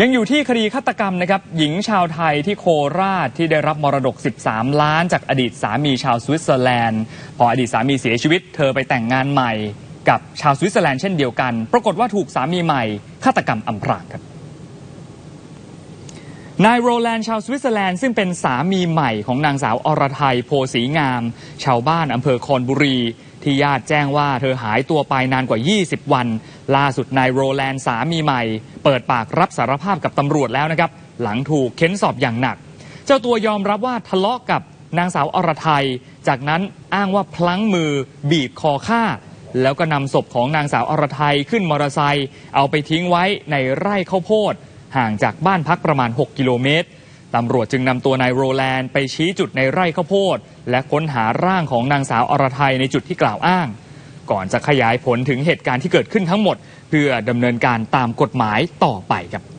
ยังอยู่ที่คดีฆาตกรรมนะครับ หญิงชาวไทยที่โคราชที่ได้รับมรดก 13 ล้าน จากอดีตสามีชาวสวิตเซอร์แลนด์ พออดีตสามีเสียชีวิต เธอไปแต่งงานใหม่ กับชาวสวิตเซอร์แลนด์เช่นเดียวกัน ปรากฏว่าถูกสามีใหม่ฆาตกรรมอำพรางครับ นายโรแลนด์ชาวสวิตเซอร์แลนด์ซึ่งเป็นสามีใหม่ของนางสาวอรไทยโพสีงาม ชาวบ้านอำเภอคอนบุรี ที่ญาติแจ้งว่าเธอหายตัวไปนานกว่า 20 วัน ล่าสุดนายโรแลนด์สามีใหม่ เปิดปากรับสารภาพกับตำรวจแล้วนะครับ หลังถูกเค้นสอบอย่างหนัก เจ้าตัวยอมรับว่าทะเลาะกับนางสาวอรไทย จากนั้นอ้างว่าพลั้งมือบีบคอฆ่า แล้วก็นำศพของนางสาวอรไทยขึ้นมอเตอร์ไซค์เอาไปทิ้งไว้ในไร่ข้าวโพด ห่างจากบ้านพักประมาณ 6 กิโลเมตรตำรวจจึงนำตัวนายโรแลนด์ไปชี้จุดในไร่ข้าวโพด และค้นหาร่างของนางสาวอรไทยในจุดที่กล่าวอ้าง ก่อนจะขยายผลถึงเหตุการณ์ที่เกิดขึ้นทั้งหมด เพื่อดำเนินการตามกฎหมายต่อไปครับ